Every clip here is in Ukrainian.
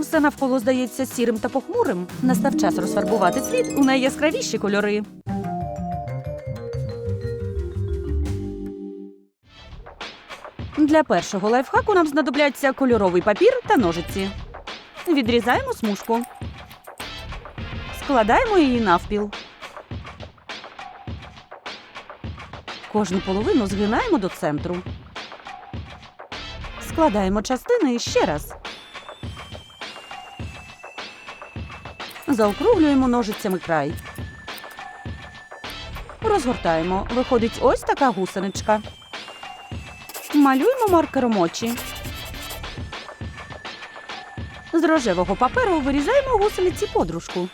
Все навколо здається сірим та похмурим. Настав час розфарбувати світ у найяскравіші кольори. Для першого лайфхаку нам знадобляться кольоровий папір та ножиці. Відрізаємо смужку. Складаємо її навпіл. Кожну половину згинаємо до центру. Складаємо частини ще раз. Заокруглюємо ножицями край. Розгортаємо. Виходить ось така гусеничка. Малюємо маркером очі. З рожевого паперу вирізаємо гусениці подружку.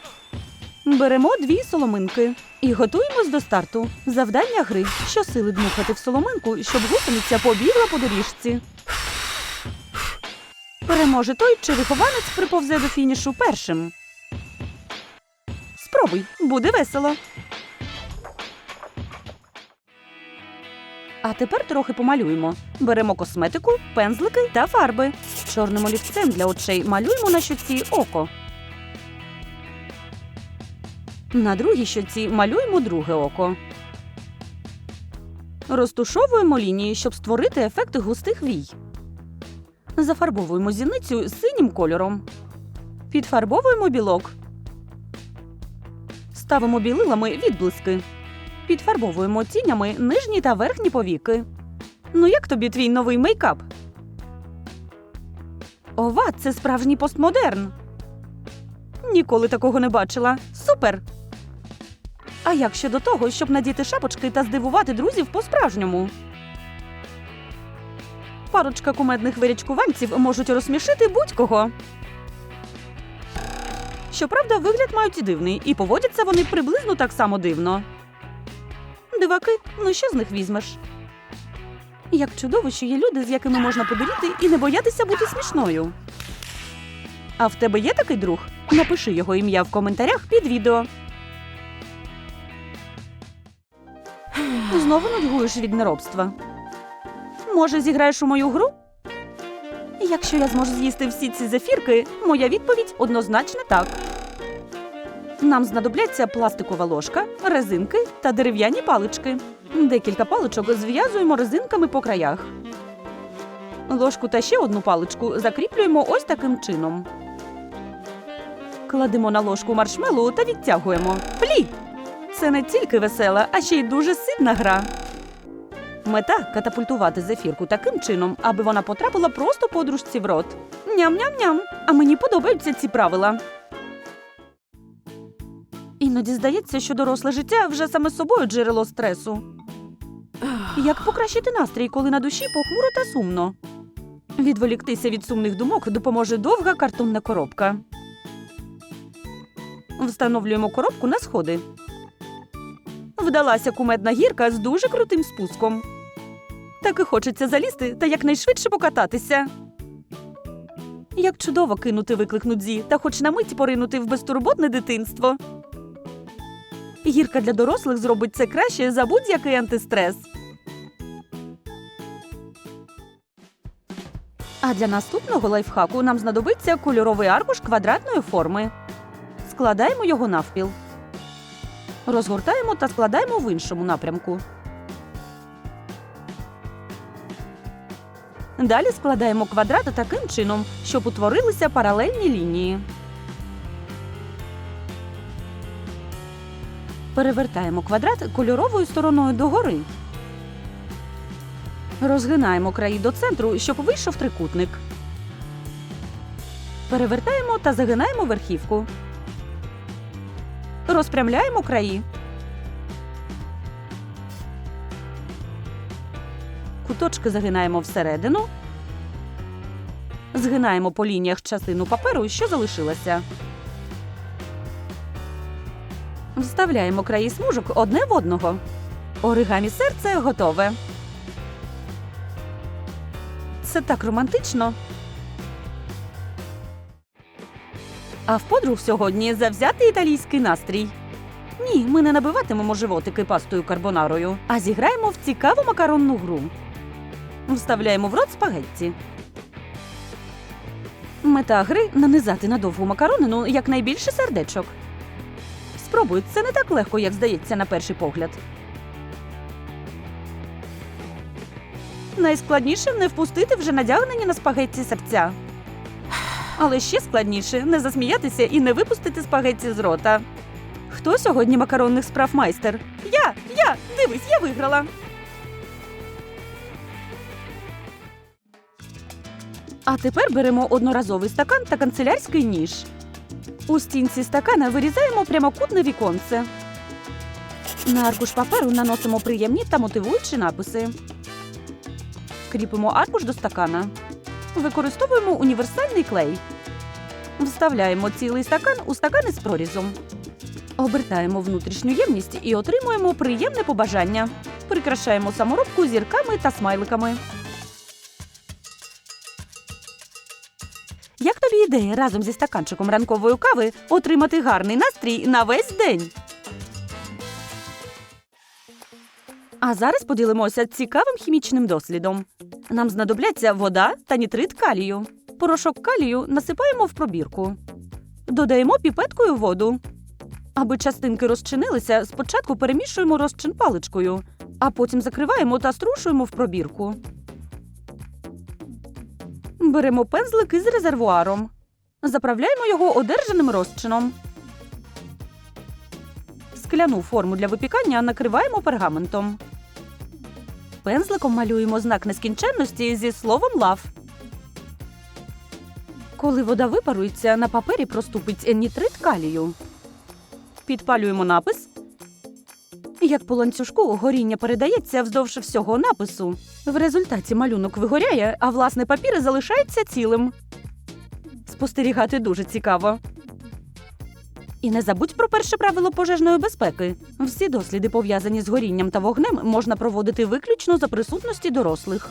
Беремо дві соломинки і готуємось до старту. Завдання гри щосили дмухати в соломинку, щоб гусениця побігла по доріжці. Переможе той, чи вихованець приповзе до фінішу першим. Спробуй, буде весело. А тепер трохи помалюємо. Беремо косметику, пензлики та фарби. Чорним олівцем для очей малюємо на щоці око. На другій щоці малюємо друге око. Розтушовуємо лінії, щоб створити ефект густих вій. Зафарбовуємо зіницю синім кольором. Підфарбовуємо білок. Ставимо білилами відблиски. Підфарбовуємо тінями нижні та верхні повіки. Ну як тобі твій новий мейкап? Ова, це справжній постмодерн. Ніколи такого не бачила. Супер! А як щодо того, щоб надіти шапочки та здивувати друзів по-справжньому? Парочка кумедних вирячкуванців можуть розсмішити будь-кого. Щоправда, вигляд мають і дивний, і поводяться вони приблизно так само дивно. Диваки, ну що з них візьмеш? Як чудово, що є люди, з якими можна подуріти і не боятися бути смішною. А в тебе є такий друг? Напиши його ім'я в коментарях під відео. Знову нудьгуєш від неробства. Може, зіграєш у мою гру? Якщо я зможу з'їсти всі ці зефірки, моя відповідь однозначно так. Нам знадобляться пластикова ложка, резинки та дерев'яні палички. Декілька паличок зв'язуємо резинками по краях. Ложку та ще одну паличку закріплюємо ось таким чином. Кладемо на ложку маршмелу та відтягуємо. Плі! Це не тільки весела, а ще й дуже сильна гра. Мета катапультувати зефірку таким чином, аби вона потрапила просто подружці в рот. Ням-ням-ням. А мені подобаються ці правила. Іноді здається, що доросле життя вже саме собою джерело стресу. Як покращити настрій, коли на душі похмуро та сумно? Відволіктися від сумних думок допоможе довга картонна коробка. Встановлюємо коробку на сходи. Вдалася кумедна гірка з дуже крутим спуском. Так і хочеться залізти та якнайшвидше покататися. Як чудово кинути виклик нудзі та хоч на мить поринути в безтурботне дитинство. Гірка для дорослих зробить це краще за будь-який антистрес. А для наступного лайфхаку нам знадобиться кольоровий аркуш квадратної форми. Складаємо його навпіл. Розгортаємо та складаємо в іншому напрямку. Далі складаємо квадрат таким чином, щоб утворилися паралельні лінії. Перевертаємо квадрат кольоровою стороною догори. Розгинаємо краї до центру, щоб вийшов трикутник. Перевертаємо та загинаємо верхівку. Розпрямляємо краї. Куточки загинаємо всередину. Згинаємо по лініях частину паперу, що залишилася. Вставляємо краї смужок одне в одного. Оригамі серце готове. Це так романтично. А в подруг сьогодні завзятий італійський настрій. Ні, ми не набиватимемо животики пастою карбонарою, а зіграємо в цікаву макаронну гру. Вставляємо в рот спагетті. Мета гри нанизати на довгу макаронину якнайбільше сердечок. Спробуй, це не так легко, як здається на перший погляд. Найскладніше не впустити вже надягнені на спагетті серця. Але ще складніше не засміятися і не випустити спагетті з рота. Хто сьогодні макаронних справ майстер? Я! Я! Дивись, я виграла. А тепер беремо одноразовий стакан та канцелярський ніж. У стінці стакана вирізаємо прямокутне віконце. На аркуш паперу наносимо приємні та мотивуючі написи. Кріпимо аркуш до стакана. Використовуємо універсальний клей. Вставляємо цілий стакан у стакан із прорізом. Обертаємо внутрішню ємність і отримуємо приємне побажання. Прикрашаємо саморобку зірками та смайликами. Як тобі ідея разом зі стаканчиком ранкової кави отримати гарний настрій на весь день? А зараз поділимося цікавим хімічним дослідом. Нам знадобляться вода та нітрит калію. Порошок калію насипаємо в пробірку. Додаємо піпеткою воду. Аби частинки розчинилися, спочатку перемішуємо розчин паличкою, а потім закриваємо та струшуємо в пробірку. Беремо пензлик із резервуаром. Заправляємо його одержаним розчином. Скляну форму для випікання накриваємо пергаментом. Пензликом малюємо знак нескінченності зі словом лав. Коли вода випарується, на папері проступить нітрит калію. Підпалюємо напис. Як по ланцюжку горіння передається вздовж всього напису. В результаті малюнок вигоряє, а власне папір залишається цілим. Спостерігати дуже цікаво. І не забудь про перше правило пожежної безпеки. Всі досліди, пов'язані з горінням та вогнем, можна проводити виключно за присутності дорослих.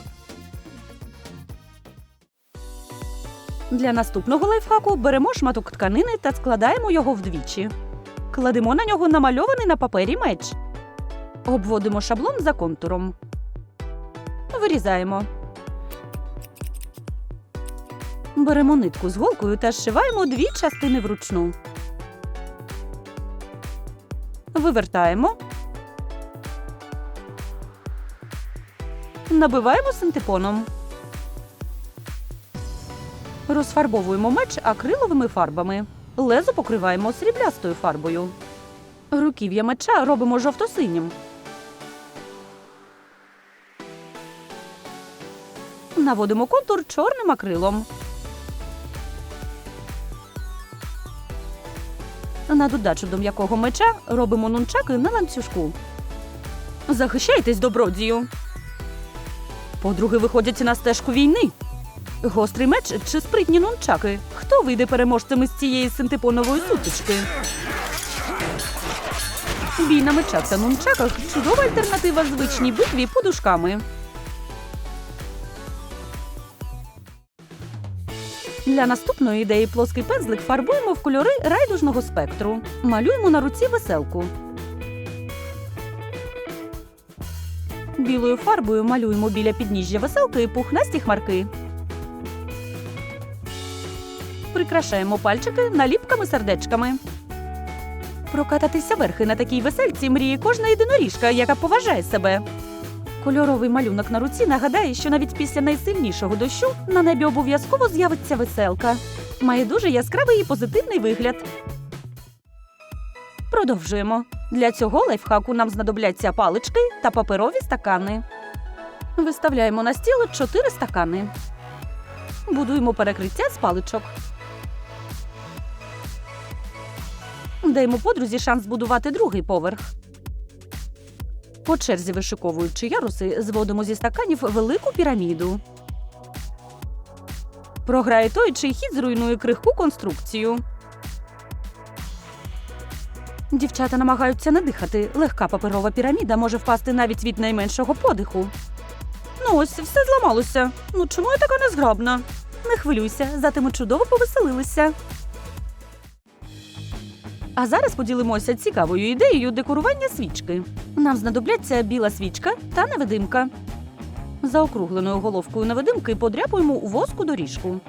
Для наступного лайфхаку беремо шматок тканини та складаємо його вдвічі. Кладемо на нього намальований на папері меч. Обводимо шаблон за контуром. Вирізаємо. Беремо нитку з голкою та зшиваємо дві частини вручну. Вивертаємо. Набиваємо синтепоном. Розфарбовуємо меч акриловими фарбами. Лезо покриваємо сріблястою фарбою. Руків'я меча робимо жовто-синім. Наводимо контур чорним акрилом. На додачу до м'якого меча робимо нунчаки на ланцюжку. Захищайтесь, добродію. Подруги виходять на стежку війни. Гострий меч чи спритні нунчаки. Хто вийде переможцем із цієї синтепонової сутички? Бій на мечах та нунчаках чудова альтернатива звичній битві подушками. Для наступної ідеї плоский пензлик фарбуємо в кольори райдужного спектру. Малюємо на руці веселку. Білою фарбою малюємо біля підніжжя веселки пухнасті хмарки. Прикрашаємо пальчики наліпками сердечками. Прокататися верхи на такій весельці мріє кожна єдиноріжка, яка поважає себе. Кольоровий малюнок на руці нагадає, що навіть після найсильнішого дощу на небі обов'язково з'явиться веселка. Має дуже яскравий і позитивний вигляд. Продовжуємо. Для цього лайфхаку нам знадобляться палички та паперові стакани. Виставляємо на стіл 4 стакани. Будуємо перекриття з паличок. Даємо подрузі шанс збудувати другий поверх. По черзі вишиковуючи яруси, зводимо зі стаканів велику піраміду. Програє той, чий хід зруйнує крихку конструкцію. Дівчата намагаються не дихати. Легка паперова піраміда може впасти навіть від найменшого подиху. Ну ось, все зламалося. Ну чому я така незграбна? Не хвилюйся, зате ми чудово повеселилися. А зараз поділимося цікавою ідеєю декорування свічки. Нам знадобляться біла свічка та невидимка. За округленою головкою невидимки подряпуємо у воску доріжку.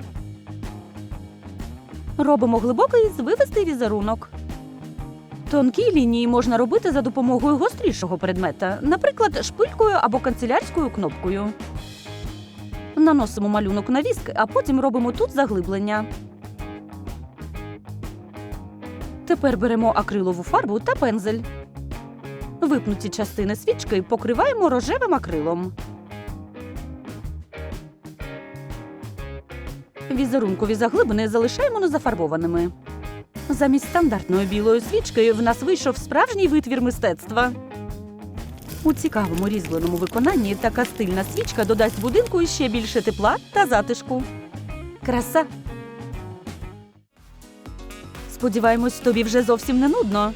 Робимо глибокий звивистий візерунок. Тонкі лінії можна робити за допомогою гострішого предмета, наприклад, шпилькою або канцелярською кнопкою. Наносимо малюнок на віск, а потім робимо тут заглиблення. Тепер беремо акрилову фарбу та пензель. Випнуті частини свічки покриваємо рожевим акрилом. Візерункові заглибини залишаємо незафарбованими. Замість стандартної білої свічки в нас вийшов справжній витвір мистецтва. У цікавому різьбленому виконанні така стильна свічка додасть будинку іще більше тепла та затишку. Краса. Сподіваємось, тобі вже зовсім не нудно.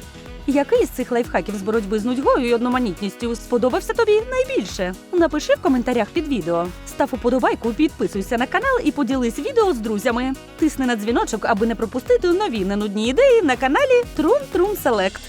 Який з цих лайфхаків з боротьби з нудьгою і одноманітністю сподобався тобі найбільше? Напиши в коментарях під відео. Став уподобайку, підписуйся на канал і поділись відео з друзями. Тисни на дзвіночок, аби не пропустити нові ненудні ідеї на каналі Трум Трум Селект.